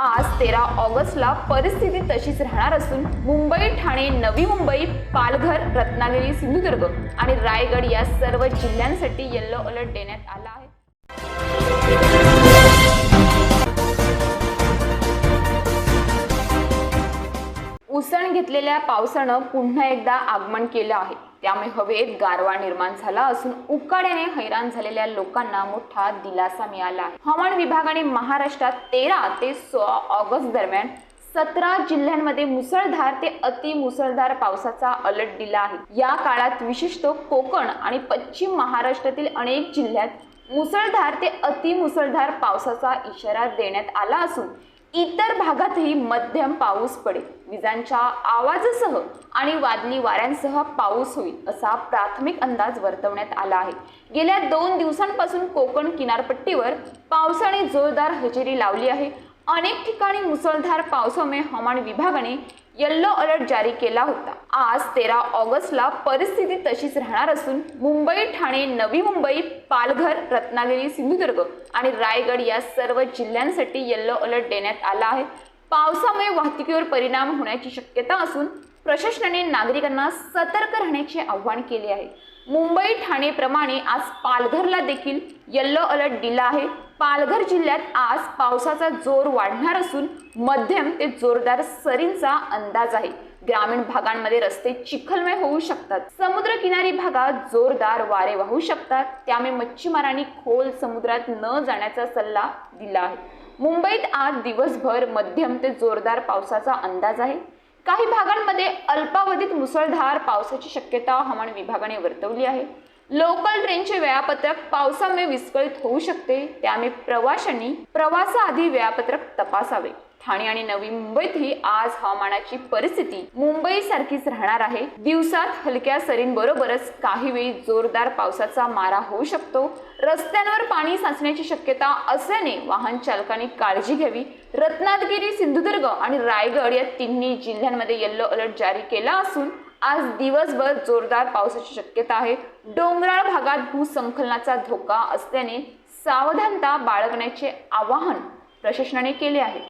आज तेरा ऑगस्टला परिस्थिती तशीच राहणार असून मुंबई ठाणे नवी मुंबई पालघर रत्नागिरी सिंधुदुर्ग आणि रायगड या सर्व जिल्ह्यांसाठी येल्लो अलर्ट देण्यात आला आहे. उसण घेतलेल्या पावसानं पुन्हा एकदा आगमन केलं आहे. त्यामुळे हवेत गारवा निर्माण झाला असून उकाड्याने हैराण झालेल्या लोकांना मोठा दिलासा मिळाला. आहे हवामान विभागाने महाराष्ट्रात तेरा ते सोळा ऑगस्ट दरम्यान सतरा जिल्ह्यांमध्ये मुसळधार ते अति मुसळधार पावसाचा अलर्ट दिला आहे. या काळात विशेषतः कोकण आणि पश्चिम महाराष्ट्रातील अनेक जिल्ह्यात मुसळधार ते अति मुसळधार पावसाचा इशारा देण्यात आला असून इतर भागातही मध्यम पाऊस पडेल. विजांच्या आवाजासह आणि वादली वाऱ्यांसह पाऊस होईल असा प्राथमिक अंदाज वर्तवण्यात आला आहे. गेल्या दोन दिवसांपासून कोकण किनारपट्टीवर पावसाने जोरदार हजेरी लावली आहे. अनेक ठिकाणी मुसळधार पावसामुळे हवामान विभागाने येल्लो अलर्ट जारी केला होता. आज तेरा ऑगस्टला परिस्थिती तशीच राहणार असून मुंबई ठाणे नवी मुंबई पालघर रत्नागिरी सिंधुदुर्ग आणि रायगड या सर्व जिल्ह्यांसाठी येल्लो अलर्ट देण्यात आला आहे. पावसामुळे वाहतुकीवर परिणाम होण्याची शक्यता असून प्रशासनाने नागरिकांना सतर्क राहण्याचे आवाहन केले आहे. मुंबई ठाणेप्रमाणे आज पालघरला देखील येल्लो अलर्ट दिला आहे. पालघर जिल्ह्यात आज पावसाचा जोर वाढणार असून मध्यम ते जोरदार सरींचा अंदाज आहे. ग्रामीण भागांमध्ये रस्ते चिखलमय होऊ शकतात. समुद्रकिनारी भागात जोरदार वारे वाहू शकतात. त्यामुळे मच्छीमारांनी खोल समुद्रात न जाण्याचा सल्ला दिला आहे. मुंबईत आज दिवसभर मध्यम ते जोरदार पावसाचा अंदाज आहे. काही भागांमध्ये अल्पावधीत मुसळधार पावसाची शक्यता हवामान विभागाने वर्तवली आहे. लोकल ट्रेनचे वेळापत्रक पावसामुळे विस्कळीत होऊ शकते. त्यामुळे प्रवाशांनी प्रवासाआधी वेळापत्रक तपासावे. ठाणे आणि नवी मुंबईतही आज हवामानाची परिस्थिती मुंबई सारखीच राहणार आहे. दिवसात हलक्या सरींबरोबरच काही वेळी जोरदार पावसाचा मारा होऊ शकतो. रस्त्यांवर पाणी साचण्याची शक्यता असल्याने वाहन चालकांनी काळजी घ्यावी. रत्नागिरी सिंधुदुर्ग आणि रायगड या तिन्ही जिल्ह्यांमध्ये येल्लो अलर्ट जारी केला असून आज दिवसभर जोरदार पावसाची शक्यता आहे. डोंगराळ भागात भूसंकलनाचा धोका असल्याने सावधानता बाळगण्याचे आवाहन प्रशासनाने केले आहे.